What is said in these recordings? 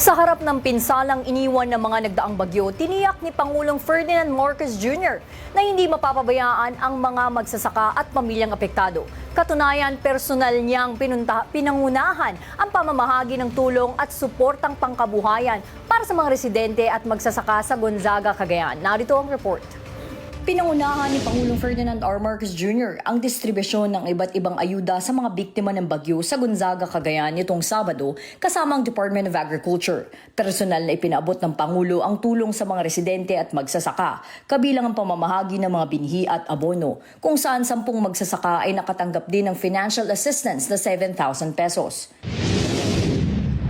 Sa harap ng pinsalang iniwan ng mga nagdaang bagyo, tiniyak ni Pangulong Ferdinand Marcos Jr. na hindi mapapabayaan ang mga magsasaka at pamilyang apektado. Katunayan, personal niyang pinunta, pinangunahan ang pamamahagi ng tulong at suportang pangkabuhayan para sa mga residente at magsasaka sa Gonzaga, Cagayan. Narito ang report. Pinangunahan ni Pangulong Ferdinand R. Marcos Jr. ang distribusyon ng iba't ibang ayuda sa mga biktima ng bagyo sa Gonzaga, Cagayan nitong Sabado kasama ang Department of Agriculture. Personal na ipinaabot ng Pangulo ang tulong sa mga residente at magsasaka, kabilang ang pamamahagi ng mga binhi at abono, kung saan sampung magsasaka ay nakatanggap din ng financial assistance na 7,000 pesos.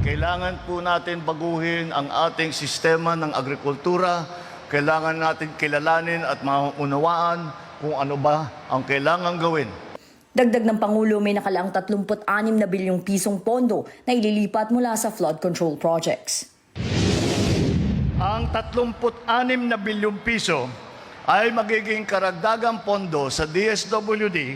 Kailangan po natin baguhin ang ating sistema ng agrikultura. Kailangan natin kilalanin at maunawaan kung ano ba ang kailangan gawin. Dagdag ng Pangulo, may nakalaang 36 na bilyong pisong pondo na ililipat mula sa flood control projects. Ang 36 na bilyong piso ay magiging karagdagang pondo sa DSWD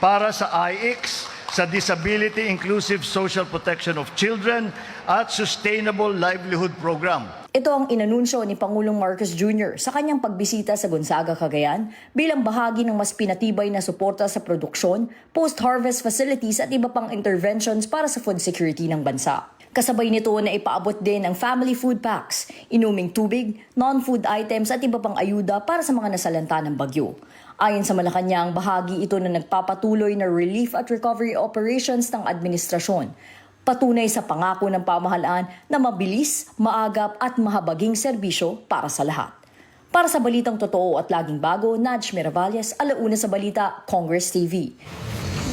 para sa IX, sa Disability Inclusive Social Protection of Children at Sustainable Livelihood Program. Ito ang inanunsyo ni Pangulong Marcos Jr. sa kanyang pagbisita sa Gonzaga, Cagayan bilang bahagi ng mas pinatibay na suporta sa produksyon, post-harvest facilities at iba pang interventions para sa food security ng bansa. Kasabay nito na ipaabot din ang family food packs, inuming tubig, non-food items at iba pang ayuda para sa mga nasalanta ng bagyo. Ayon sa Malacanang, bahagi ito na nagpapatuloy na relief at recovery operations ng administrasyon. Patunay sa pangako ng pamahalaan na mabilis, maagap at mahabaging serbisyo para sa lahat. Para sa balitang totoo at laging bago, Naj Miravalles, alauna sa balita, Congress TV.